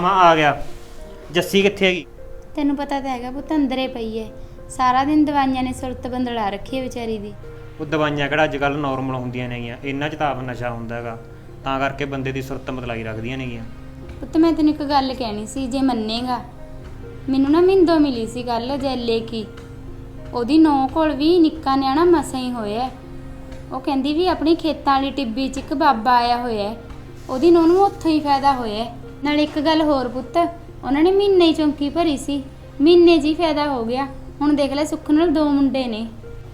ਗਿਆ ਪੁੱਤ ਹਾਂ ਮਾਂ ਆ ਗਿਆ। ਜੱਸੀ ਕਿੱਥੇ ਹੈਗੀ? ਤੈਨੂੰ ਪਤਾ ਤਾਂ ਹੈਗਾ ਪੁੱਤ ਅੰਦਰੇ ਪਈ ਐ। ਸਾਰਾ ਦਿਨ ਦਵਾਈਆਂ ਨੇ ਸੁਰਤ ਬੰਦਲਾ ਰੱਖੀ ਐ ਵਿਚਾਰੀ ਦੀ। ਉਹ ਦਵਾਈਆਂ ਕਿਹੜਾ ਅੱਜ ਕੱਲ ਨਾਰਮਲ ਹੁੰਦੀਆਂ ਨੇਗੀਆਂ ਇਹਨਾਂ 'ਚ ਤਾਂ ਆਪ ਨਸ਼ਾ ਹੁੰਦਾ ਹੈਗਾ। ਤਾਂ ਕਰਕੇ ਬੰਦੇ ਦੀ ਸੁਰਤ ਮਤਲਾਈ ਰੱਖਦੀਆਂ ਨੇਗੀਆਂ। ਪੁੱਤ ਮੈਂ ਤੈਨੂੰ ਇੱਕ ਗੱਲ ਕਹਿਣੀ ਸੀ ਜੇ ਮੰਨੇਗਾ। ਮੈਨੂੰ ਨਾ ਮਿੰਦੋ ਮਿਲੀ ਸੀ ਗੱਲ ਜੈਲੇ ਕੀ। ਉਹਦੀ ਨੌ ਕੋਲ ਵੀ ਨਿੱਕਾ ਨਿਆਣਾ ਮਸਾਂ ਹੀ ਹੋਇਆ। ਹੈ। ਉਹ ਕਹਿੰਦੀ ਵੀ ਆਪਣੀ ਖੇਤਾਂ ਵਾਲੀ ਟਿੱਬੀ 'ਚ ਇੱਕ ਬਾਬਾ ਆਇਆ ਹੋਇਆ। ਹੈ। ਉਹਦੀ ਨੌ ਨੂੰ ਉੱਥੋਂ ਹੀ ਫਾਇਦਾ ਹੋਇਆ। ਹੈ। ਨਾਲ ਇੱਕ ਗੱਲ ਹੋਰ ਪੁੱਤ ਉਹਨਾਂ ਨੇ ਮਹੀਨੇ ਹੀ ਚੌਂਕੀ ਭਰੀ ਸੀ ਮਹੀਨੇ ਹੀ ਫਾਇਦਾ ਹੋ ਗਿਆ। ਹੁਣ ਦੇਖ ਲੈ ਸੁੱਖ ਨਾਲ ਦੋ ਮੁੰਡੇ ਨੇ।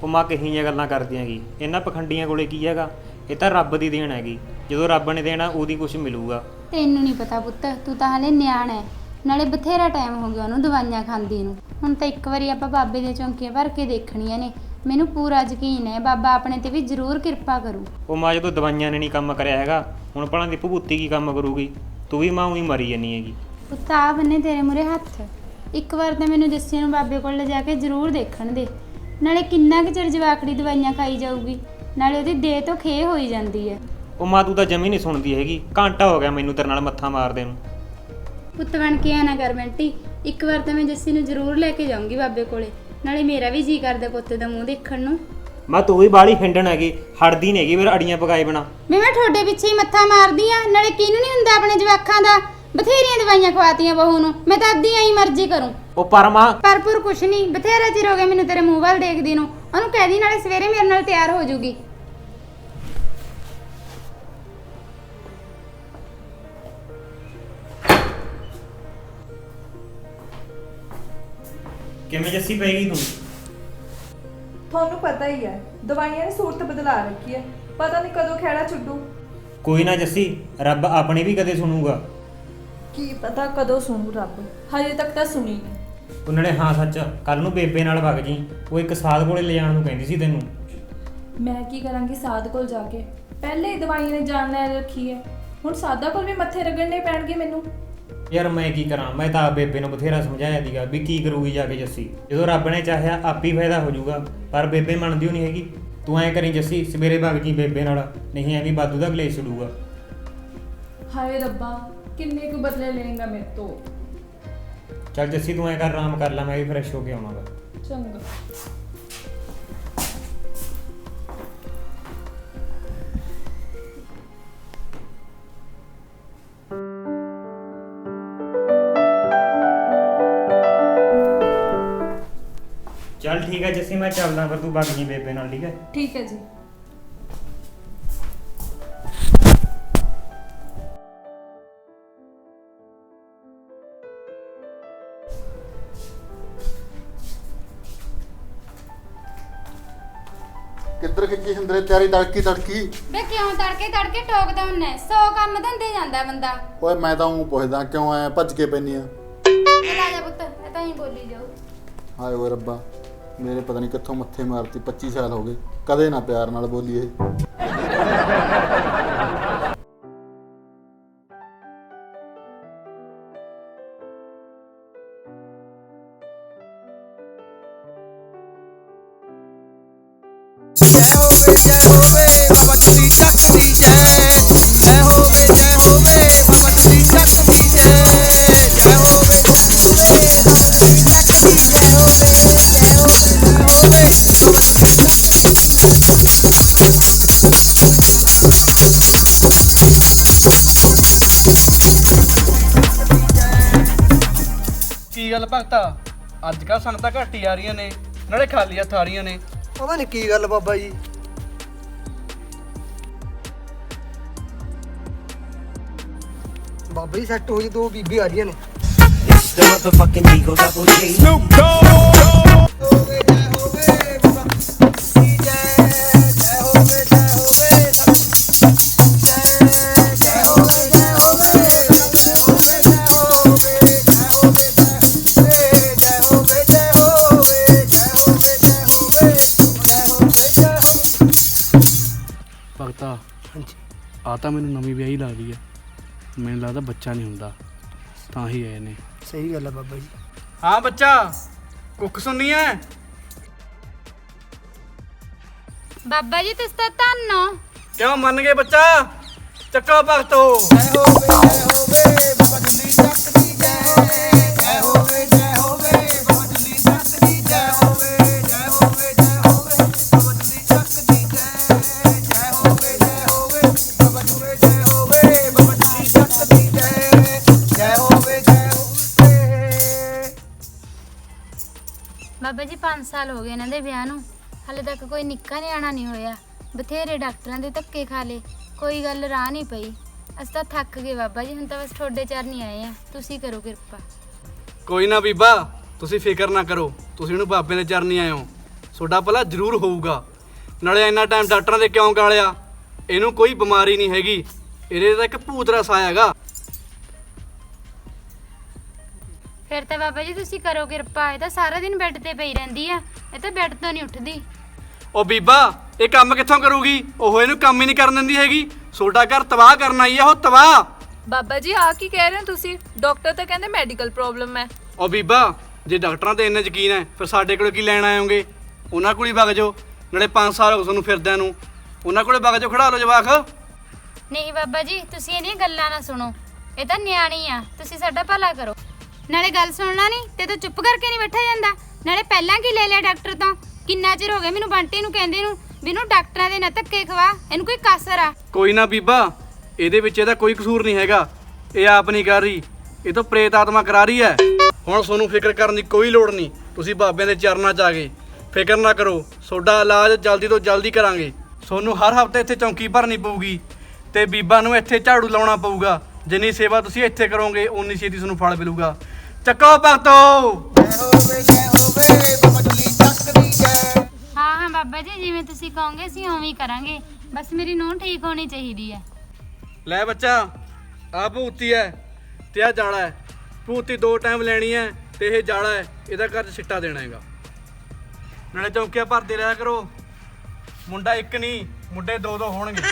ਉਹ ਮਾਂ ਕਹੀ ਜਿਹੀਆਂ ਗੱਲਾਂ ਕਰਦੀਆਂ ਹੈਗੀ। ਇਹਨਾਂ ਪਖੰਡੀਆਂ ਕੋਲੇ ਕੀ ਹੈਗਾ? ਇਹ ਤਾਂ ਰੱਬ ਦੀ ਦੇਣ ਹੈਗੀ। ਜਦੋਂ ਰੱਬ ਨੇ ਦੇਣਾ ਉਹਦੀ ਕੁਝ ਮਿਲੂਗਾ। ਤੈਨੂੰ ਨਹੀਂ ਪਤਾ ਪੁੱਤ ਤੂੰ ਤਾਂ ਹਲੇ ਨਿਆਣਾ ਹੈ। ਨਾਲੇ ਬਥੇਰਾ ਟਾਈਮ ਹੋ ਗਿਆ ਉਹਨੂੰ ਦਵਾਈਆਂ ਖਾਂਦੀ ਨੂੰ। ਹੁਣ ਤਾਂ ਇੱਕ ਵਾਰੀ ਆਪਾਂ ਬਾਬੇ ਦੀਆਂ ਚੌਂਕੀਆਂ ਭਰ ਕੇ ਦੇਖਣੀਆਂ ਨੇ। ਮੈਨੂੰ ਪੂਰਾ ਯਕੀਨ ਹੈ ਬਾਬਾ ਆਪਣੇ ਤੇ ਵੀ ਜ਼ਰੂਰ ਕਿਰਪਾ ਕਰੂ। ਉਹ ਮਾਂ ਜਦੋਂ ਦਵਾਈਆਂ ਨੇ ਨਹੀਂ ਕੰਮ ਕਰਿਆ ਹੈਗਾ ਹੁਣ ਭਲਾ ਦੀ ਭਭੂਤੀ ਕੀ ਕੰਮ ਕਰੂਗੀ? ਤੂੰ ਵੀ ਮਾਂ ਉਹੀ ਮਰੀ ਜਾਨੀ ਹੈਗੀ। ਪੁੱਤ ਆ ਬੰਨੇ ਤੇਰੇ ਮੂਰੇ ਹੱਥ। ਇੱਕ ਵਾਰ ਤਾਂ ਮੈਨੂੰ ਜੱਸੀ ਨੂੰ ਬਾਬੇ ਕੋਲ ਲਿਜਾ ਕੇ ਜ਼ਰੂਰ ਦੇਖਣ ਦੇ। ਨਾਲੇ ਕਿੰਨਾ ਕੁ ਚਿਰ ਜਵਾਕੜੀ ਦਵਾਈਆਂ ਖਾਈ ਜਾਊਗੀ। ਨਾਲੇ ਉਹਦੀ ਦੇਹ ਤੋਂ ਖੇ ਹੋਈ ਜਾਂਦੀ ਹੈ। ਉਹ ਮਾਂ ਤੂੰ ਤਾਂ ਜਮੀ ਨਹੀਂ ਸੁਣਦੀ ਹੈਗੀ। ਘੰਟਾ ਹੋ ਗਿਆ ਮੈਨੂੰ ਤੇਰੇ ਨਾਲ ਮੱਥਾ ਮਾਰਦੇ ਨੂੰ। ਪੁੱਤ ਬਣ ਕੇ ਆ ਨਾ ਕਰ ਬੰਟੀ। ਇੱਕ ਵਾਰ ਤਾਂ ਮੈਂ ਜੱਸੀ ਨੂੰ ਜ਼ਰੂਰ ਲੈ ਕੇ ਜਾਊਂਗੀ ਬਾਬੇ ਕੋਲੇ। ਨਾਲੇ ਮੇਰਾ ਵੀ ਜੀ ਕਰਦਾ ਪੁੱਤ ਦਾ ਮੂੰਹ ਦੇਖਣ ਨੂੰ। ਮੈਂ ਤੂੰ ਵੀ ਬਾਹਲੀ ਹਿੰਡਣ ਹੈਗੀ ਹੜਦੀ ਨਹੀਂ ਹੈਗੀ ਫਿਰ ਅੜੀਆਂ ਪਕਾਏ ਬਣਾ ਵੀ ਮੈਂ ਤੁਹਾਡੇ ਪਿੱਛੇ ਹੀ ਮੱਥਾ ਮਾਰਦੀ ਆ ਨਾਲੇ ਕਿਹਨੂੰ ਨਹੀਂ ਹੁੰਦਾ ਆਪਣੇ ਜਵਾਕਾਂ ਦਾ? ਬਥੇਰੀਆਂ ਦਵਾਈਆਂ ਖਵਾਤੀਆਂ ਬਹੂ ਨੂੰ ਮੈਂ ਤਾਂ ਅੱਧੀ ਆਈ ਮਰਜ਼ੀ ਕਰੂੰ। ਉਹ ਪਰ ਮਾਂ ਪਰਪੁਰ ਕੁਛ ਨਹੀਂ ਬਥੇਰਾ ਚਿਰ ਹੋ ਗਿਆ ਮੈਨੂੰ ਤੇਰੇ ਮੂੰਹ ਵੱਲ ਦੇਖਦੀ ਨੂੰ। ਉਹਨੂੰ ਕਹਿ ਦੀ ਨਾਲੇ ਸਵੇਰੇ ਮੇਰੇ ਨਾਲ ਤਿਆਰ ਹੋ ਜਾਊਗੀ ਕਿਵੇਂ ਜੱਸੀ ਪੈਗੀ ਤੂੰ? ਤੁਹਾਨੂੰ ਪਤਾ ਹੀ ਹੈ ਦਵਾਈਆਂ ਨੇ ਸੂਰਤ ਬਦਲਾ ਰੱਖੀ ਹੈ। ਪਤਾ ਨਹੀਂ ਕਦੋਂ ਖੇੜਾ ਛੁੱਟੂ ਕੋਈ ਨਾ ਜੱਸੀ ਰੱਬ ਆਪਣੀ ਵੀ ਕਦੇ ਸੁਣੂਗਾ। ਕੀ ਪਤਾ ਕਦੋਂ ਸੁਣੂ ਰੱਬ ਹਜੇ ਤੱਕ ਤਾਂ ਸੁਣੀ ਨਹੀਂ। ਉਹਨਾਂ ਨੇ ਹਾਂ ਸੱਚ ਕੱਲ ਨੂੰ ਬੇਬੇ ਨਾਲ ਵਗ ਜੀ। ਉਹ ਇੱਕ ਸਾਧ ਕੋਲੇ ਲਿਜਾਣ ਨੂੰ ਕਹਿੰਦੀ ਸੀ ਤੈਨੂੰ। ਮੈਂ ਕੀ ਕਰਾਂਗੀ ਸਾਧ ਕੋਲ ਜਾ ਕੇ? ਪਹਿਲੇ ਹੀ ਦਵਾਈਆਂ ਨੇ ਜਾਨ ਲੈ ਰੱਖੀ ਹੈ। ਹੁਣ ਸਾਦਾ ਕੋਲ ਵੀ ਮੱਥੇ ਰਗੜਨੇ ਪੈਣਗੇ ਮੈਨੂੰ। ਯਾਰ ਮੈਂ ਕੀ ਕਰਾਂ? ਮੈਂ ਤਾਂ ਬੇਬੇ ਨੂੰ ਬਥੇਰਾ ਸਮਝਾਇਆ ਦੀਗਾ ਵੀ ਕੀ ਕਰੂਗੀ ਜਾ ਕੇ ਜੱਸੀ। ਜਦੋਂ ਰੱਬ ਨੇ ਚਾਹਿਆ ਆਪ ਹੀ ਫਾਇਦਾ ਹੋ ਜਾਊਗਾ। ਪਰ ਬੇਬੇ ਮੰਨਦੀ ਓ ਨਹੀਂ ਹੈਗੀ ਤੂੰ ਐਂ ਕਰੀ ਜੱਸੀ ਸਵੇਰੇ ਵਗ ਜੀ ਬੇਬੇ ਨਾਲ ਨਹੀਂ ਐਵੇਂ ਬਾਦੂ ਦਾ ਕਲੇਸ਼ ਛੜੂਗਾ ਹਾਏ ਰੱਬਾ ਕਿੰਨੇ ਕੁ ਬਦਲੇ ਲਏਗਾ ਮੇਰੇ ਤੋਂ। ਚੱਲ ਜੱਸੀ ਤੂੰ ਐਂ ਕਰ ਆਰਾਮ ਕਰ ਲੈ ਮੈਂ ਵੀ ਫਰੈਸ਼ ਹੋ ਕੇ ਆਵਾਂਗਾ। ਚੰਗਾ। ਮੈਂ ਚੱਲਦਾ ਫਿਰ ਤੂੰ ਵਗ ਜੀ ਬੇਬੇ ਨਾਲ ਠੀਕ ਹੈ? ਠੀਕ ਹੈ ਜੀ। ਕਿੱਧਰ ਖਿੱਚੀ ਸਿੰਦਰੇ ਤਿਆਰੀ ਤੜਕੀ ਤੜਕੀ? ਵੇ ਕਿਉਂ ਤੜਕੇ ਤੜਕੇ ਟੋਕਦਾ ਹੁੰਨਾ 100 ਕੰਮ ਧੰਦੇ ਜਾਂਦਾ ਬੰਦਾ। ਓਏ ਮੈਂ ਤਾਂ ਉਹ ਪੁੱਛਦਾ ਕਿਉਂ ਐ ਭੱਜ ਕੇ ਪੈਨੀ ਆ? ਲੈ ਜਾ ਪੁੱਤ ਇਹ ਤਾਂ ਹੀ ਬੋਲੀ ਜਾਊ ਹਾਏ ਓਏ ਰੱਬਾ। ਮੇਰੇ ਪਤਾ ਨਹੀਂ ਕਿੱਥੋਂ ਮੱਥੇ ਮਾਰਤੀ 25 ਸਾਲ ਹੋ ਗਏ। ਕਦੇ ਨਾ ਪਿਆਰ ਨਾਲ ਬੋਲੀ ਇਹ। ਹੋਵੇ ਹੋਵੇ, ਬਾਬਾ ਜੀ ਚੱਕ ਭਗਤਾ। ਅੱਜ ਕੱਲ ਸਾਨੂੰ ਤਾਂ ਘੱਟ ਹੀ ਆ ਰਹੀਆਂ ਨੇ ਨਾਲੇ ਖਾਲੀ ਹੱਥ ਆ ਰਹੀਆਂ ਨੇ। ਪਤਾ ਨਹੀਂ ਕੀ ਗੱਲ ਬਾਬਾ ਜੀ। ਬਾਬਾ ਜੀ ਸੈੱਟ ਹੋ ਜੀ ਦੋ ਬੀਬੀ ਆ ਰਹੀਆਂ ਨੇ। ਹੋਵੇ ਜੈ ਹੋਵੇ ਭਗਤਾ ਆ ਤਾਂ ਮੈਨੂੰ ਨਵੀਂ ਵਿਆਹੀ ਲੱਗਦੀ ਹੈ ਮੈਨੂੰ ਲੱਗਦਾ ਬੱਚਾ ਨਹੀਂ ਹੁੰਦਾ। ਤਾਂ ਹੀ ਆਏ ਨੇ। ਸਹੀ ਗੱਲ ਹੈ ਬਾਬਾ ਜੀ। ਹਾਂ ਬੱਚਾ ਕੁੱਖ ਸੁਣਨੀ ਐ? ਬਾਬਾ ਜੀ ਤੁਸੀਂ ਤਾਂ ਧੰਨ ਹੋ। ਕਿਉਂ ਮੰਨ ਗਏ ਬੱਚਾ? ਚੱਕੋ ਭਗਤੋ। ਹੋਵੇ ਜੈ ਹੋਵੇ ਸਾਲ ਹੋ ਗਏ ਇਹਨਾਂ ਦੇ ਵਿਆਹ ਨੂੰ। ਹਾਲੇ ਤੱਕ ਕੋਈ ਨਿੱਕਾ ਨਿਆਣਾ ਨਹੀਂ ਹੋਇਆ। ਬਥੇਰੇ ਡਾਕਟਰਾਂ ਦੇ ਧੱਕੇ ਖਾ ਲੇ ਕੋਈ ਗੱਲ ਰਾਹ ਨਹੀਂ ਪਈ। ਅਸੀਂ ਤਾਂ ਥੱਕ ਗਏ ਬਾਬਾ ਜੀ, ਹੁਣ ਤਾਂ ਬਸ ਤੁਹਾਡੇ ਚਰਨੀ ਆਏ ਆ। ਤੁਸੀਂ ਕਰੋ ਕਿਰਪਾ। ਕੋਈ ਨਾ ਬੀਬਾ, ਤੁਸੀਂ ਫਿਕਰ ਨਾ ਕਰੋ। ਤੁਸੀਂ ਇਹਨੂੰ ਬਾਬੇ ਦੇ ਚਰਨੀ ਆਏ ਹੋ। ਤੁਹਾਡਾ ਭਲਾ ਜ਼ਰੂਰ ਹੋਊਗਾ। ਨਾਲੇ ਇੰਨਾ ਟਾਈਮ ਡਾਕਟਰਾਂ ਦੇ ਕਿਉਂ ਗਾਲਿਆ? ਇਹਨੂੰ ਕੋਈ ਬਿਮਾਰੀ ਨਹੀਂ ਹੈਗੀ। ਇਹਦੇ ਤਾਂ ਇੱਕ ਭੂਤ ਰਸ ਆਇਆਗਾ। ਫਿਰ ਤਾਂ ਬਾਬਾ ਜੀ ਤੁਸੀਂ ਕਰੋ ਕਿਰਪਾ ਇਹ ਤਾਂ ਸਾਰਾ ਦਿਨ ਬੈੱਡ ਤੇ ਪਈ ਰਹਿੰਦੀ ਆ ਇਹ ਤਾਂ ਬੈੱਡ ਤੋਂ ਨਹੀਂ ਉੱਠਦੀ। ਉਹ ਬੀਬਾ ਇਹ ਕੰਮ ਕਿੱਥੋਂ ਕਰੂਗੀ? ਉਹ ਇਹਨੂੰ ਕੰਮ ਹੀ ਨਹੀਂ ਕਰਨ ਦਿੰਦੀ ਹੈਗੀ। ਤੁਹਾਡਾ ਘਰ ਤਬਾਹ ਕਰਨ ਆਈ ਆ ਉਹ ਤਬਾਹ। ਬਾਬਾ ਜੀ ਆ ਕੀ ਕਹਿ ਰਹੇ ਹੋ ਤੁਸੀਂ? ਡਾਕਟਰ ਤਾਂ ਕਹਿੰਦੇ ਮੈਡੀਕਲ ਪ੍ਰੋਬਲਮ ਹੈ। ਉਹ ਬੀਬਾ ਜੇ ਡਾਕਟਰਾਂ ਤੇ ਇੰਨੇ ਯਕੀਨ ਹੈ ਫਿਰ ਸਾਡੇ ਕੋਲ ਕੀ ਲੈਣ ਆਇਓਗੇ ਉਹਨਾਂ ਕੋਲ ਹੀ ਵਗ ਜਾਓ। ਨਾਲੇ 5 ਸਾਲ ਹੋ ਗਏ ਤੁਹਾਨੂੰ ਫਿਰਦਿਆਂ ਨੂੰ। ਉਹਨਾਂ ਕੋਲੇ ਵਗ ਜਾਓ ਖੜਾ ਲਓ ਜਵਾਕ। ਨਹੀਂ ਬਾਬਾ ਜੀ ਤੁਸੀਂ ਇਹਦੀਆਂ ਗੱਲਾਂ ਨਾ ਸੁਣੋ। ਇਹ ਤਾਂ ਨਿਆਣੀ ਆ ਤੁਸੀਂ ਸਾਡਾ ਭਲਾ ਕਰੋ। ਨਾਲੇ ਗੱਲ ਸੁਣਨਾ ਨਹੀਂ ਤੇ ਤੂੰ ਚੁੱਪ ਕਰਕੇ ਨਹੀਂ ਬੈਠਾ ਜਾਂਦਾ? ਨਾਲੇ ਪਹਿਲਾਂ ਕੀ ਲੈ ਲਿਆ ਡਾਕਟਰ ਤੋਂ? ਕਿੰਨਾ ਚਿਰ ਹੋ ਗਿਆ ਮੈਨੂੰ ਬੰਟੀ ਨੂੰ ਕਹਿੰਦੇ ਨੂੰ, ਵੀ ਡਾਕਟਰਾਂ ਦੇ ਨਾ ਧੱਕੇ ਖਵਾ, ਇਹਨੂੰ ਕੋਈ ਕਾਸਰ ਆ। ਕੋਈ ਨਾ ਬੀਬਾ, ਇਹਦੇ ਵਿੱਚ ਇਹਦਾ ਕੋਈ ਕਸੂਰ ਨਹੀਂ ਹੈਗਾ। ਇਹ ਆਪ ਨਹੀਂ ਕਰ ਰਹੀ, ਇਹ ਤਾਂ ਪ੍ਰੇਤ ਆਤਮਾ ਕਰਾ ਰਹੀ ਹੈ। ਹੁਣ ਤੁਹਾਨੂੰ ਫਿਕਰ ਕਰਨ ਦੀ ਕੋਈ ਲੋੜ ਨਹੀਂ, ਤੁਸੀਂ ਬਾਬਿਆਂ ਦੇ ਚਰਨਾਂ 'ਚ ਆ ਗਏ। ਫਿਕਰ ਨਾ ਕਰੋ ਤੁਹਾਡਾ ਇਲਾਜ ਜਲਦੀ ਤੋਂ ਜਲਦੀ ਕਰਾਂਗੇ। ਤੁਹਾਨੂੰ ਹਰ ਹਫ਼ਤੇ ਇੱਥੇ ਚੌਂਕੀ ਭਰਨੀ ਪਊਗੀ, ਤੇ ਬੀਬਾ ਨੂੰ ਇੱਥੇ ਝਾੜੂ ਲਾਉਣਾ ਪਊਗਾ। ਜਿੰਨੀ ਸੇਵਾ ਤੁਸੀਂ ਇੱਥੇ ਕਰੋਗੇ, ਓਨੀ ਛੇਤੀ ਤੁਹਾਨੂੰ ਫਲ ਮਿਲੂਗਾ। ਚੱਕੋ ਭਗਤੋ। ਜੈ ਹੋਵੇ ਜੈ ਹੋਵੇ ਬਾਬਾ ਜੁਲੀ ਚੱਕਦੀ ਜੈ ਹਾਂ ਹਾਂ ਬਾਬਾ ਜੀ ਜਿਵੇਂ ਤੁਸੀਂ ਕਹੋਗੇ ਅਸੀਂ ਉਵੇਂ ਹੀ ਕਰਾਂਗੇ। ਬਸ ਮੇਰੀ ਨੂੰਹ ਠੀਕ ਹੋਣੀ ਚਾਹੀਦੀ ਹੈ। ਲੈ ਬੱਚਾ ਆ ਭੂਤੀ ਹੈ ਤੇ ਆ ਜਾਲਾ ਹੈ। ਭੂਤੀ ਦੋ ਟਾਈਮ ਲੈਣੀ ਹੈ ਤੇ ਇਹ ਜਾਲਾ ਹੈ ਇਹਦਾ ਘਰ 'ਚ ਸਿੱਟਾ ਦੇਣਾ ਹੈਗਾ। ਨਾਲੇ ਚੌਂਕੀਆਂ ਭਰਦੇ ਰਿਹਾ ਕਰੋ। ਮੁੰਡਾ ਇੱਕ ਨਹੀਂ ਮੁੰਡੇ ਦੋ ਦੋ ਹੋਣਗੇ।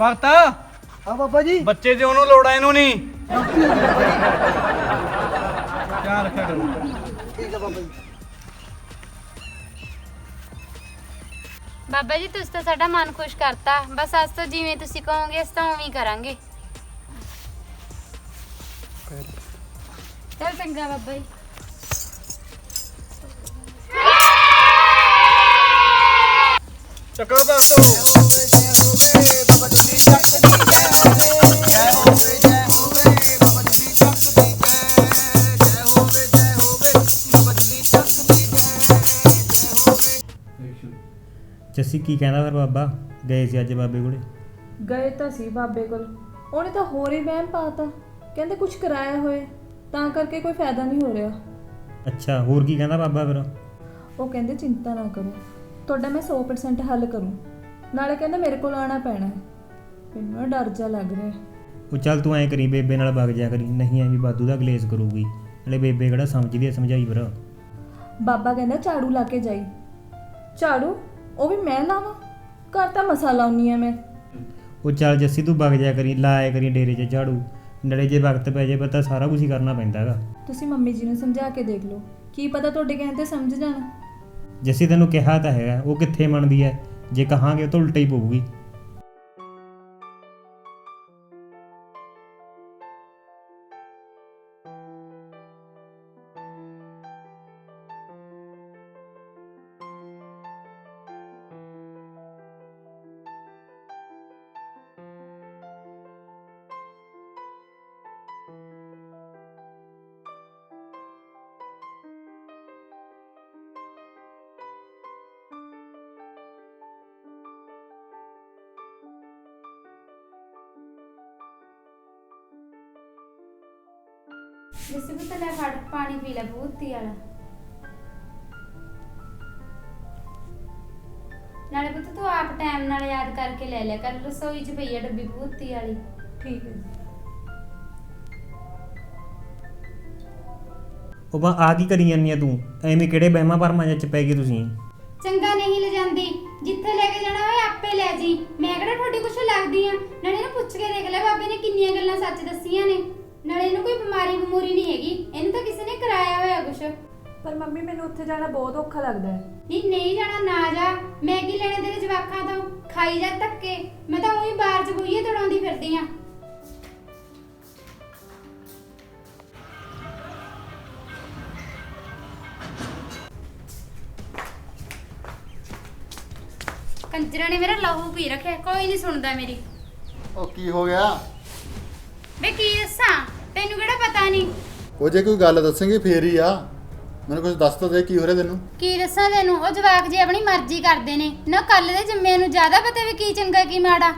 ਭਗਤਾ! ਆ ਬਾਬਾ ਜੀ। ਬੱਚੇ ਦੇ ਉਹਨੂੰ ਲੋੜ ਆ ਇਹਨੂੰ ਨਹੀਂ। ਧਿਆਨ ਰੱਖਿਆ ਕਰੋ। ਠੀਕ ਹੈ ਬਾਬਾ ਜੀ। ਬਾਬਾ ਜੀ ਤੁਸੀਂ ਤਾਂ ਸਾਡਾ ਮਨ ਖੁਸ਼ ਕਰਤਾ। ਬਸ ਅੱਜ ਤੋਂ ਜਿਵੇਂ ਤੁਸੀਂ ਕਹੋਗੇ ਅਸੀਂ ਤਾਂ ਉਵੇਂ ਹੀ ਕਰਾਂਗੇ। ਚੱਲ ਚੰਗਾ ਬਾਬਾ ਜੀ। ਚੱਕੋ ਭਗਤੋ ਕੀ ਕਹਿੰਦਾ ਫਿਰ ਬਾਬਾ? ਗਏ ਸੀ ਅੱਜ ਬਾਬੇ ਕੋਲੇ? ਗਏ ਤਾਂ ਸੀ ਬਾਬੇ ਕੋਲ। ਉਹਨੇ ਤਾਂ ਹੋਰ ਹੀ ਵਹਿਮ ਪਾਤਾ। ਕਹਿੰਦੇ ਕੁਝ ਕਰਾਇਆ ਹੋਏ ਤਾਂ ਕਰਕੇ ਕੋਈ ਫਾਇਦਾ ਨਹੀਂ ਹੋ ਰਿਹਾ। ਅੱਛਾ ਹੋਰ ਕੀ ਕਹਿੰਦਾ ਬਾਬਾ ਫਿਰ? ਉਹ ਕਹਿੰਦੇ ਚਿੰਤਾ ਨਾ ਕਰੋ। ਤੁਹਾਡਾ ਮੈਂ 100% ਹੱਲ ਕਰੂੰ। ਨਾਲੇ ਕਹਿੰਦੇ ਮੇਰੇ ਕੋਲ ਆਣਾ ਪੈਣਾ ਹੈ। ਮੈਨੂੰ ਨਾ ਡਰ ਜਾ ਲੱਗ ਰਿਹਾ ਹੈ। ਉਹ ਚੱਲ ਤੂੰ ਐਂ ਕਰੀ ਬੇਬੇ ਨਾਲ ਵਗ ਜਾ ਕਰੀ। ਨਹੀਂ ਐਵੇਂ ਬਾਦੂ ਦਾ ਗਲੇਸ ਕਰੂਗੀ। ਨਾਲੇ ਬੇਬੇ ਕਿਹੜਾ ਸਮਝਦੀ ਐ ਸਮਝਾਈ ਫਿਰ। ਬਾਬਾ ਕਹਿੰਦਾ ਝਾੜੂ ਲਾ ਕੇ ਜਾਈ। ਝਾੜੂ ਉਹ ਵੀ ਮੈਂ ਲਾਵਾਂ? ਘਰ ਤਾਂ ਮਸਾ ਲਾਉਣੀ ਆ ਮੈਂ। ਉਹ ਚੱਲ ਜੱਸੀ ਤੂੰ ਵਗ ਜਾ ਕਰੀ ਲਾਇਆ ਕਰੀ ਡੇਰੇ 'ਚ ਝਾੜੂ। ਨਾਲੇ ਜੇ ਵਕਤ ਪੈ ਜੇ ਪਤਾ ਸਾਰਾ ਕੁਝ ਹੀ ਕਰਨਾ ਪੈਂਦਾ ਹੈਗਾ। ਤੁਸੀਂ ਮੰਮੀ ਜੀ ਨੂੰ ਸਮਝਾ ਕੇ ਦੇਖ ਲਓ। ਕੀ ਪਤਾ ਤੁਹਾਡੇ ਕਹਿਣ ਤੇ ਸਮਝ ਜਾਣ। ਜੱਸੀ ਤੈਨੂੰ ਕਿਹਾ ਤਾਂ ਹੈਗਾ ਉਹ ਕਿੱਥੇ ਮੰਨਦੀ ਐ ਜੇ ਕਹਾਂਗੇ ਉਹ ਤਾਂ ਉਲਟਾ ਹੀ ਪਊਗੀ। ਜਿਸ ਵੀ ਤਲੇ ਫੜ ਪਾਣੀ ਪੀ ਲੈ ਬੂਤੀ ਵਾਲਾ ਨਾਲੇ ਪੁੱਤ ਤੂੰ ਆਪ ਟਾਈਮ ਨਾਲ ਯਾਦ ਕਰਕੇ ਲੈ ਲਿਆ ਕਰ ਰਸੋਈ 'ਚ ਪਈ ਆ ਡੱਬੀ ਬੂਤੀ ਵਾਲੀ ਠੀਕ ਹੈ ਉਹ ਬਾ ਆ ਕੀ ਕਰੀ ਜਾਂਦੀ ਆ ਤੂੰ ਐਵੇਂ ਕਿਹੜੇ ਬਹਿਮਾਂ ਭਰਮਾਂ ਚ ਪੈ ਗਏ ਤੁਸੀਂ ਚੰਗਾ ਨਹੀਂ ਲਿਜਾਂਦੀ ਜਿੱਥੇ ਲੈ ਕੇ ਜਾਣਾ ਹੋਏ ਆਪੇ ਲੈ ਜੀ ਮੈਂ ਕਿਹੜਾ ਤੁਹਾਡੀ ਕੁਛ ਲੱਗਦੀ ਆ ਨਾਲੇ ਇਹਨੂੰ ਪੁੱਛ ਕੇ ਦੇਖ ਲੈ ਬਾਬੇ ਨੇ ਕਿੰਨੀਆਂ ਗੱਲਾਂ ਸੱਚ ਦੱਸੀਆਂ ਨੇ ਨਾਲੇ ਇਹਨੂੰ ਕੋਈ ਬਿਮਾਰੀ ਬਮੂਰੀ ਨਹੀਂ ਹੈਗੀ। ਇਹਨੂੰ ਤਾਂ ਕਿਸੇ ਨੇ ਕਰਾਇਆ ਹੋਇਆ ਕੁਛ। ਪਰ ਮੰਮੀ ਮੈਨੂੰ ਉੱਥੇ ਜਾਣਾ ਬਹੁਤ ਔਖਾ ਲੱਗਦਾ ਹੈ। ਨਹੀਂ ਨਹੀਂ ਜਾਣਾ ਨਾ ਜਾ। ਮੈਂ ਕੀ ਲੈਣਾ ਤੇਰੇ ਜਵਾਕਾਂ ਤੋਂ। ਖਾਈ ਜਾ ਧੱਕੇ। ਮੈਂ ਤਾਂ ਉਹੀ ਬਾਹਰ ਚ ਬੁਈਏ ਤੜਾਉਂਦੀ ਫਿਰਦੀ ਆ। ਕੰਜਰਾਂ ਨੇ ਮੇਰਾ ਲਹੂ ਪੀ ਰੱਖਿਆ। ਕੋਈ ਨਹੀਂ ਸੁਣਦਾ ਮੇਰੀ। ਉਹ ਕੀ ਹੋ ਗਿਆ? ਵੇ ਕੀ ਦੱਸਾਂ? ਤੈਨੂੰ ਕਿਹੜਾ ਪਤਾ ਨਹੀਂ? ਉਹ ਜੇ ਕੋਈ ਗੱਲ ਦੱਸੇਂਗੀ ਫੇਰ ਹੀ ਆ। ਮੈਨੂੰ ਕੁਝ ਦੱਸ ਤਾਂ ਦੇ ਕੀ ਹੋ ਰਿਹਾ ਤੈਨੂੰ? ਕੀ ਦੱਸਾਂ ਤੈਨੂੰ? ਉਹ ਜਵਾਕ ਜੀ ਆਪਣੀ ਮਰਜ਼ੀ ਕਰਦੇ ਨੇ। ਨਾ ਕੱਲ ਦੇ ਜੰਮੇ ਨੂੰ ਜ਼ਿਆਦਾ ਪਤਾ ਵੀ ਕੀ ਚੰਗਾ ਕੀ ਮਾੜਾ।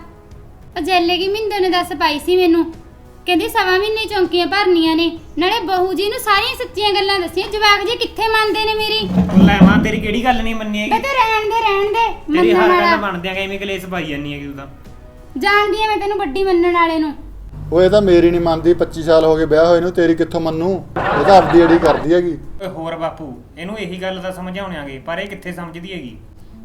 ਉਹ ਜੈਲੇ ਕੀ ਮਿੰਦੋ ਨੇ ਦੱਸ ਪਾਈ ਸੀ ਮੈਨੂੰ। ਕਹਿੰਦੀ ਸਵਾ ਮਹੀਨੇ ਚੌਂਕੀਆਂ ਭਰਨੀਆਂ ਨੇ। ਨਾਲੇ ਬਹੂ ਜੀ ਨੂੰ ਸਾਰੀਆਂ ਸੱਚੀਆਂ ਗੱਲਾਂ ਦੱਸੀਆਂ। ਜਵਾਕ ਜੀ ਕਿੱਥੇ ਮੰਨਦੇ ਨੇ ਮੇਰੀ? ਲੈ ਮਾਂ ਤੇਰੀ ਕਿਹੜੀ ਗੱਲ ਨਹੀਂ ਮੰਨੀ ਹੈਗੀ? ਤੂੰ ਰਹਿਣ ਦੇ ਰਹਿਣ ਦੇ। ਤੇਰੀ ਮੰਨਣ ਹਰ ਗੱਲ ਵਾਲਾ। ਬਣਦਿਆਂ ਐਵੇਂ ਕਲੇਸ਼ ਪਾਈ ਜਾਨੀ ਹੈਗੀ ਤੂੰ ਤਾਂ। ਜਾਣਦੀ ਆ ਮੈਂ ਤੈਨੂੰ ਵੱਡੀ ਮੰਨਣ ਵਾਲੇ ਨੂੰ। ਉਹ ਇਹ ਤਾਂ ਮੇਰੀ ਨਹੀਂ ਮੰਨਦੀ 25 ਸਾਲ ਹੋ ਗਏ ਵਿਆਹ ਹੋਏ ਨੂੰ ਤੇਰੀ ਕਿੱਥੋਂ ਮੰਨੂ? ਇਹ ਤਾਂ ਆਪਦੀ ਅੜੀ ਕਰਦੀ ਹੈਗੀ। ਓਏ ਹੋਰ ਬਾਪੂ ਇਹਨੂੰ ਇਹੀ ਗੱਲ ਤਾਂ ਸਮਝਾਉਣਾਂਗੇ ਪਰ ਇਹ ਕਿੱਥੇ ਸਮਝਦੀ ਹੈਗੀ?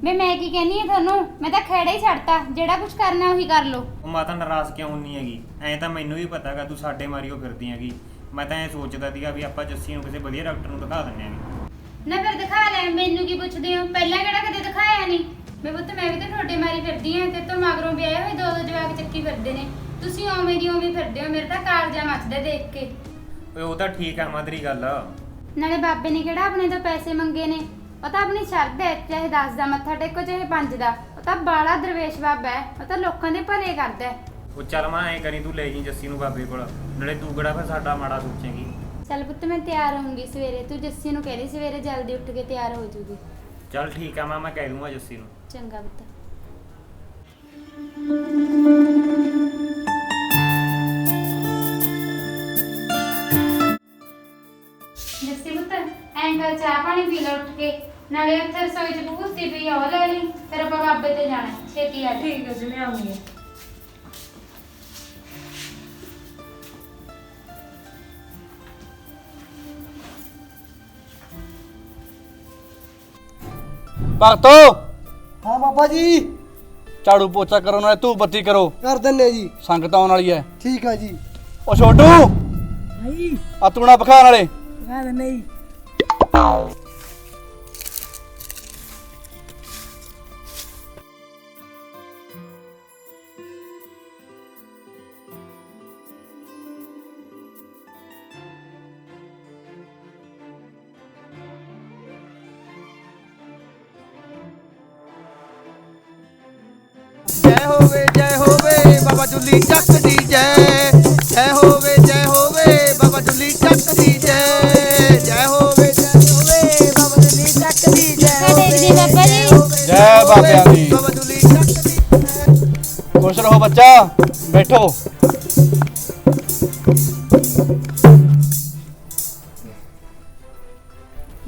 ਵੇ ਮੈਂ ਕੀ ਕਹਿੰਨੀ ਆ ਤੁਹਾਨੂੰ? ਮੈਂ ਤਾਂ ਖੇੜਾ ਹੀ ਛੱਡਤਾ ਜਿਹੜਾ ਕੁਝ ਕਰਨਾ ਉਹੀ ਕਰ ਲਓ। ਉਹ ਮਾਤਾ ਨਾਰਾਜ਼ ਕਿਉਂ ਹੁੰਨੀ ਹੈਗੀ? ਐਂ ਤਾਂ ਮੈਨੂੰ ਵੀ ਪਤਾਗਾ ਤੂੰ ਸਾਡੇ ਮਾਰੀਓ ਫਿਰਦੀ ਹੈਗੀ। ਮੈਂ ਤਾਂ ਐਂ ਸੋਚਦਾ ਸੀਗਾ ਵੀ ਆਪਾਂ ਜੱਸੀ ਨੂੰ ਕਿਸੇ ਵਧੀਆ ਡਾਕਟਰ ਨੂੰ ਦਿਖਾ ਦਿੰਦੇ ਆਂਗੇ ਨਾ ਫਿਰ ਦਿਖਾ ਲੈ ਮੈਨੂੰ ਕੀ ਪੁੱਛਦੇ ਹੋ? ਪਹਿਲਾਂ ਕਿਹੜਾ ਕਦੇ ਦਿਖਾਇਆ ਨਹੀਂ ਮੈਂ ਪੁੱਤ ਮੈਂ ਵੀ ਤਾਂ ਤੁਹਾਡੇ ਮਾਰੀ ਫਿਰਦੀ ਆਂ ਤੇ ਤੋਂ ਮਗਰੋਂ ਵੀ ਆਏ ਹੋਏ ਦੋ ਦੋ ਜਵਾਕ ਚੱਕੀ ਫਿਰਦੇ ਨੇ। ਤੁਸੀਂ ਓਵੇਂ ਦੀ ਓਵੇਂ ਫਿਰਦੇ ਹੋ ਮੇਰੇ ਤਾਂ ਕਾਲਜਾ ਮੱਚਦਾ ਦੇਖ ਕੇ। ਓਏ ਉਹ ਤਾਂ ਠੀਕ ਆ ਮਾਂ ਤੇਰੀ ਗੱਲ। ਨਾਲੇ ਬਾਬੇ ਨੇ ਕਿਹੜਾ ਆਪਣੇ ਤੋਂ ਪੈਸੇ ਮੰਗੇ ਨੇ? ਉਹ ਤਾਂ ਆਪਣੀ ਸ਼ਰਤ ਹੈ ਚਾਹੇ 10 ਦਾ ਮੱਥਾ ਟੇਕੋ ਚਾਹੇ 5 ਦਾ। ਉਹ ਤਾਂ ਬਾਲਾ ਦਰਵੇਸ਼ ਬਾਬਾ ਹੈ ਉਹ ਤਾਂ ਲੋਕਾਂ ਦੇ ਭਲੇ ਕਰਦਾ ਹੈ। ਉਹ ਚੱਲ ਮਾਂ ਐਂ ਕਰੀ ਤੂੰ ਲੈ ਜੀ ਜੱਸੀ ਨੂੰ ਬਾਬੇ ਕੋਲ। ਨਾਲੇ ਤੂੰ ਕਿਹੜਾ ਫਿਰ ਸਾਡਾ ਮਾੜਾ ਸੋਚੇਂਗੀ? ਚੱਲ ਪੁੱਤ ਮੈਂ ਤਿਆਰ ਹੋਊਂਗੀ ਸਵੇਰੇ। ਤੂੰ ਜੱਸੀ ਨੂੰ ਕਹਿ ਰਹੀ ਸਵੇਰੇ ਜਲਦੀ ਉੱਠ ਕੇ ਤਿਆਰ ਹੋ ਜਾਊਗੀ ਚੱਲ ਠੀਕ ਆ ਮਾਂ ਮੈਂ ਕਹਿ ਦੂੰਗਾ ਜੱਸੀ ਨੂੰ। ਚੰਗਾ ਪੁੱਤ। ਐਂ ਕਰ ਚਾਹ ਪਾਣੀ ਪੀ ਲੈ ਉੱਠ ਕੇ। ਨਾਲੇ ਉੱਥੇ ਰਸੋਈ ਚ ਭੂਸੀ ਪਈ ਆ ਉਹ ਲੈ ਲਈ ਫਿਰ ਆਪਾਂ ਬਾਬੇ ਤੇ ਜਾਣਾ ਹੈ। ਛੇਤੀ ਆ ਜਾ। ਠੀਕ ਹੈ ਜੀ ਮੈਂ ਆਉਂਗੀ ਭਗਤੋ! ਹਾਂ ਬਾਬਾ ਜੀ। ਝਾੜੂ ਪੋਚਾ ਕਰੋ ਨਾਲੇ ਧੂਪ ਬੱਤੀ ਕਰੋ। ਕਰ ਦਿੰਨੇ ਜੀ। ਸੰਗਤ ਆਉਣ ਵਾਲੀ ਐ ਠੀਕ ਆ ਜੀ। ਉਹ ਛੋਟੂ! ਭਾਈ। ਆ ਤੂਣਾ ਬਖਾਣ ਵਾਲੇ। ਕਰ ਦਿੰਨੇ ਜੈ ਹੋਵੇ ਜੈ ਹੋਵੇ ਬਾਬਾ ਜੁੱਲੀ ਚੱਕ ਦੀ। ਦੀ ਜੈ ਖੁਸ਼ ਰਹੋ ਬੱਚਾ ਬੈਠੋ।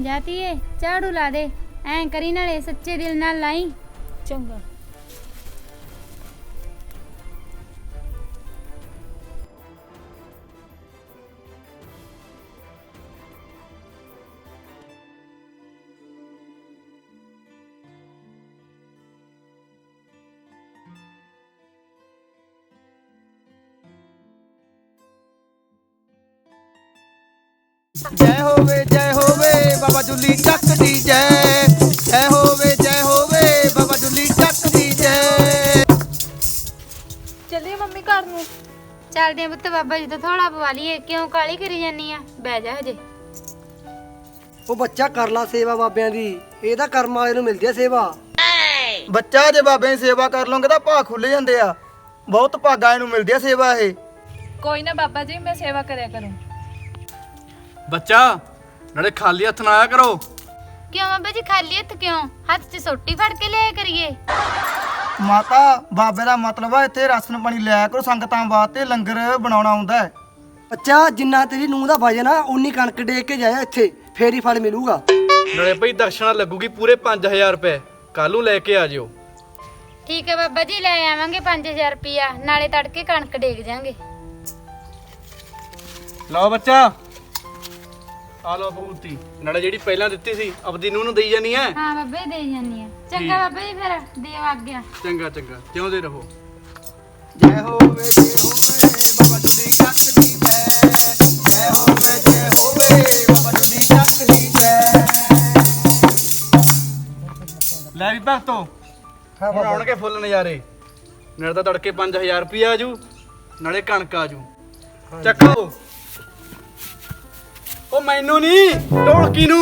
ਜਾਤੀਏ ਝਾੜੂ ਲਾ ਦੇ। ਐਂ ਕਰੀ ਨਾਲੇ ਸੱਚੇ ਦਿਲ ਨਾਲ ਲਾਈ। ਚੰਗਾ। ਜੁੱਲੀ ਚੱਕ ਦੀ ਜੈ। ਜੈ ਹੋਵੇ ਜੈ ਹੋਵੇ ਬਾਬਾ ਜੁੱਲੀ ਚੱਕ ਦੀ ਜੈ। ਚੱਲੀਏ ਮੰਮੀ ਘਰ ਨੂੰ। ਚੱਲਦੇ ਆ ਪੁੱਤ ਬਾਬਾ ਜੀ ਤੋਂ ਥੋੜਾ ਪਵਾ ਲਈਏ। ਕਿਉਂ ਕਾਲੀ ਕਰੀ ਜਾਨੀ ਆ? ਬਹਿ ਜਾ ਹਜੇ। ਉਹ ਬੱਚਾ ਕਰ ਲਾ ਸੇਵਾ ਬਾਬਿਆਂ ਦੀ। ਇਹ ਤਾਂ ਕਰਮ ਵਾਲੇ ਨੂੰ ਮਿਲਦੀ ਆ ਸੇਵਾ। ਬੱਚਾ ਜੇ ਬਾਬੇ ਦੀ ਸੇਵਾ ਕਰ ਲਓਗੇ ਤਾਂ ਭਾਗ ਖੁੱਲ ਜਾਂਦੇ ਆ। ਬਹੁਤ ਭਾਗਾਂ ਨੂੰ ਮਿਲਦੀ ਆ ਸੇਵਾ ਇਹ। ਕੋਈ ਨਾ ਬਾਬਾ ਜੀ ਮੈਂ ਸੇਵਾ ਕਰਿਆ ਕਰੂੰ। ਬੱਚਾ ਨਾਲੇ ਖਾਲੀ ਹੱਥ ਨਾ ਆਇਆ ਕਰੋ। ਕਿਉਂ ਬਾਬਾ ਜੀ ਖਾਲੀ ਹੱਥ ਕਿਉਂ? ਹੱਥ 'ਚ ਸੋਟੀ ਫੜ ਕੇ ਲਿਆਇਆ ਕਰੀਏ। ਮਾਤਾ ਬਾਬੇ ਦਾ ਮਤਲਬ ਆ ਇੱਥੇ ਰਾਸ਼ਨ ਪਾਣੀ ਲਿਆ ਕਰੋ ਸੰਗਤਾਂ ਵਾਸਤੇ ਲੰਗਰ ਬਣਾਉਣਾ ਆਉਂਦਾ ਹੈ। ਬੱਚਾ ਜਿੰਨਾ ਤੇਰੀ ਨੂੰਹ ਦਾ ਵਜਨ ਆ ਉਨੀ ਕਣਕ ਦੇ ਕੇ ਜਾਇਆ ਇੱਥੇ ਫੇਰ ਹੀ ਫਲ ਮਿਲੂਗਾ। ਨਾਲੇ ਭਈ ਦਰਸ਼ਨਾ ਲੱਗੂਗੀ ਪੂਰੇ 5000 ਰੁਪਏ। ਕੱਲ ਨੂੰ ਲੈ ਕੇ ਆ ਜਿਓ। ਠੀਕ ਹੈ ਬਾਬਾ ਜੀ ਲੈ ਆਵਾਂਗੇ 5000 ਰੁਪਿਆ ਨਾਲੇ ਤੜਕੇ ਕਣਕ ਡੇਗ ਜਾਾਂਗੇ। ਲਓ ਬੱਚਾ। ਆ ਲਓ ਬੂਤੀ। ਨਾਲੇ ਜਿਹੜੀ ਪਹਿਲਾਂ ਦਿੱਤੀ ਸੀ ਆਪਦੀ ਨੂੰ ਨੂੰ ਦੇਈ ਜਾਨੀ ਐ? ਹਾਂ ਬਾਬੇ ਦੇ ਜਾਨੀ ਆ ਚੰਗਾ ਬਾਬਾ ਜੀ ਫਿਰ ਦੇਵ ਆਗਿਆ। ਚੰਗਾ ਚੰਗਾ। ਜਿਉਂਦੇ ਰਹੋ ਜੈ ਹੋਵੇ ਜੈ ਹੋਵੇ ਬਾਬਾ ਜੁਲੀ ਚੱਕ ਦੀ ਜੈ ਜੈ ਹੋਵੇ ਜੈ ਹੋਵੇ ਬਾਬਾ ਜੁਲੀ ਚੱਕ ਦੀ ਜੈ ਲੈ ਵੀ ਭਗਤੋ ਹੁਣ ਆਉਣਗੇ ਫੁੱਲ ਨਜ਼ਾਰੇ। ਨਾਲੇ ਤਾਂ ਤੜਕੇ 5000 ਰੁਪਏ ਆਜੂ ਨਾਲੇ ਕਣਕ ਆਜੂ ਚੱਕੋ। ਉਹ ਮੈਨੂੰ ਨਹੀਂ ਢੋਲਕੀ ਨੂੰ।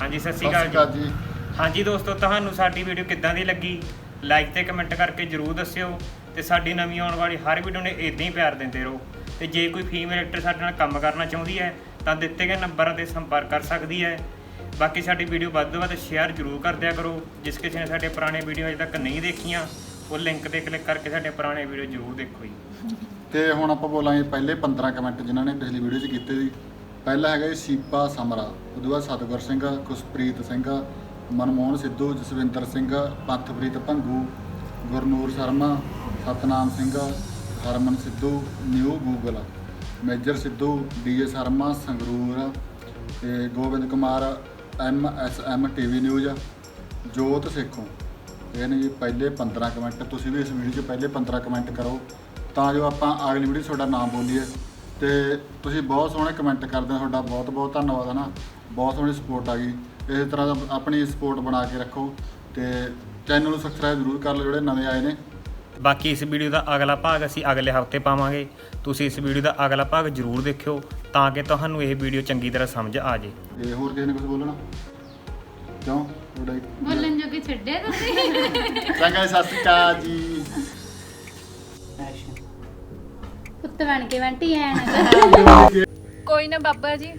ਹਾਂਜੀ ਸਤਿ ਸ਼੍ਰੀ ਅਕਾਲ ਜੀ। ਹਾਂਜੀ ਦੋਸਤੋ ਤੁਹਾਨੂੰ ਸਾਡੀ ਵੀਡੀਓ ਕਿੱਦਾਂ ਦੀ ਲੱਗੀ? ਲਾਈਕ ਤੇ ਕਮੈਂਟ ਕਰਕੇ ਜਰੂਰ ਦੱਸਿਓ ਤੇ ਸਾਡੀ ਨਵੀਂ ਆਉਣ ਵਾਲੀ ਹਰ ਵੀਡੀਓ ਨੇ ਇਦਾਂ ਹੀ ਪਿਆਰ ਦਿੰਦੇ ਰਹੋ। ਤੇ ਜੇ ਕੋਈ ਫੀਮੇਲ ਐਕਟਰ ਸਾਡੇ ਨਾਲ ਕੰਮ ਕਰਨਾ ਚਾਹੁੰਦੀ ਹੈ ਤਾਂ ਦਿੱਤੇ ਗਏ ਨੰਬਰਾਂ ਤੇ ਸੰਪਰਕ ਕਰ ਸਕਦੀ ਹੈ। ਬਾਕੀ ਸਾਡੀ ਵੀਡੀਓ ਵੱਧ ਤੋਂ ਵੱਧ ਸ਼ੇਅਰ ਜਰੂਰ ਕਰ ਦਿਆ ਕਰੋ। ਜਿਸ ਕਿਸੇ ਨੇ ਸਾਡੇ ਪੁਰਾਣੇ ਵੀਡੀਓ ਅਜੇ ਤੱਕ ਨਹੀਂ ਦੇਖੀਆਂ, ਉਹ ਲਿੰਕ ਤੇ ਕਲਿੱਕ ਕਰਕੇ ਸਾਡੇ ਪੁਰਾਣੇ ਵੀਡੀਓ ਜਰੂਰ ਦੇਖੋ ਜੀ। ਤੇ ਹੁਣ ਆਪਾਂ ਬੋਲਾਂਗੇ ਪਹਿਲੇ 15 ਕਮੈਂਟ ਜਿਨ੍ਹਾਂ ਨੇ ਪਿਛਲੀ ਵੀਡੀਓ 'ਚ ਕੀਤੇ ਸੀ। ਪਹਿਲਾ ਹੈਗਾ ਜੀ ਸੀਪਾ ਸਮਰਾ, ਉਹਦੇ ਬਾਅਦ Satgur Singh, Khushpreet Singh, Manmohan Sidhu, Jaswinder Singh, Panthpreet Bhangu, Gurnoor Sharma, Satnam Singh, Harman Sidhu, new Google. Major Sidhu DA Sharma, Sangrur ਤੇ Gobind Kumar, M S M TV news, Jot Sekhon. ਇਹ ਨੇ ਜੀ ਪਹਿਲੇ 15 comment ਤੁਸੀਂ ਵੀ ਇਸ video 'ਚ ਪਹਿਲੇ 15 comment ਕਰੋ, ਤਾਂ ਜੋ ਆਪਾਂ ਅਗਲੀ ਵੀਡੀਓ 'ਚ ਤੁਹਾਡਾ ਨਾਮ ਬੋਲੀਏ। ਤੇ ਤੁਸੀਂ ਬਹੁਤ ਸੋਹਣੇ ਕਮੈਂਟ ਕਰਦੇ ਹੋ, ਤੁਹਾਡਾ ਬਹੁਤ ਬਹੁਤ ਧੰਨਵਾਦ, ਹੈ ਨਾ? ਬਹੁਤ ਸੋਹਣੀ ਸਪੋਰਟ ਆ ਗਈ। ਇਸੇ ਤਰ੍ਹਾਂ ਦਾ ਆਪਣੀ ਸਪੋਰਟ ਬਣਾ ਕੇ ਰੱਖੋ ਤੇ ਚੈਨਲ ਨੂੰ ਸਬਸਕ੍ਰਾਈਬ ਜ਼ਰੂਰ ਕਰ ਲਓ, ਜਿਹੜੇ ਨਵੇਂ ਆਏ ਨੇ। ਬਾਕੀ ਇਸ ਵੀਡੀਓ ਦਾ ਅਗਲਾ ਭਾਗ ਅਸੀਂ ਅਗਲੇ ਹਫ਼ਤੇ ਪਾਵਾਂਗੇ। ਤੁਸੀਂ ਇਸ ਵੀਡੀਓ ਦਾ ਅਗਲਾ ਭਾਗ ਜਰੂਰ ਦੇਖਿਓ ਤਾਂ ਕਿ ਤੁਹਾਨੂੰ ਇਹ ਵੀਡੀਓ ਚੰਗੀ ਤਰ੍ਹਾਂ ਸਮਝ ਆ ਜੇ। ਤੇ ਹੋਰ ਕਿਸੇ ਨੇ ਕੁਝ ਬੋਲਣਾ? ਕਿਉਂ? ਤੁਹਾਡਾ ਬੋਲਣ ਜੋਗੇ ਛੱਡਿਆ ਤੁਸੀਂ? ਚੰਗਾ ਜੀ, ਸਤਿ ਸ਼੍ਰੀ ਅਕਾਲ ਜੀ। ਪੁੱਤ ਬਣ ਕੇ ਵੰਟੀ ਐ ਨਾ ਕੋਈ ਨਾ ਬਾਬਾ ਜੀ।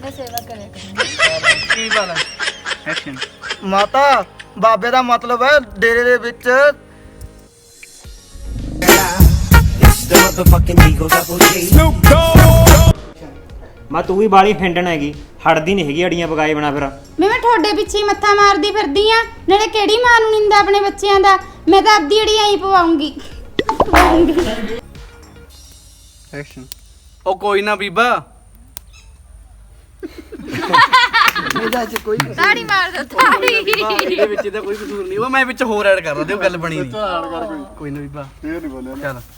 ਮੈਂ ਸੇਵਾ ਕਰਿਆ ਕਰਾਂਗੀ ਕੀ ਬਾਤ ਐਕਸ਼ਨ। ਮਾਤਾ! ਬਾਬੇ ਦਾ ਮਤਲਬ ਹੈ ਡੇਰੇ ਦੇ ਵਿੱਚ। ਮੈਂ ਤੂੰ ਵੀ ਬਾਲੀ ਫੈਂਡਣ ਹੈਗੀ ਹੜਦੀ ਨਹੀਂ ਹੈਗੀ ਅੜੀਆਂ ਪਕਾਏ ਬਣਾ ਫਿਰ। ਮੈਂ ਮੈਂ ਤੁਹਾਡੇ ਪਿੱਛੇ ਹੀ ਮੱਥਾ ਮਾਰਦੀ ਫਿਰਦੀ ਆ ਨਾਲੇ ਕਿਹੜੀ ਮਾਂ ਨੂੰ ਨਿੰਦਾ ਆਪਣੇ ਬੱਚਿਆਂ ਦਾ? ਮੈਂ ਤਾਂ ਆਪਦੀ ਅੜੀ ਆਈ ਪਵਾਉਂਗੀ। ਐਕਸ਼ਨ ਉਹ ਕੋਈ ਨਾ ਬੀਬਾ ਇਹਦਾ ਚ ਕੋਈ ਤਾੜੀ ਮਾਰ ਦੋ ਤਾੜੀ। ਇਹਦੇ ਵਿੱਚ ਇਹਦਾ ਕੋਈ ਕਸੂਰ ਨਹੀਂ। ਉਹ ਮੈਂ ਵਿੱਚ ਹੋਰ ਐਡ ਕਰ ਦਿੰਦੇ ਉਹ ਗੱਲ ਬਣੀ ਨਹੀਂ। ਕੋਈ। ਕੋਈ ਨਾ ਬੀਬਾ। ਇਹ ਨਹੀਂ ਬੋਲਿਆ। ਚੱਲ।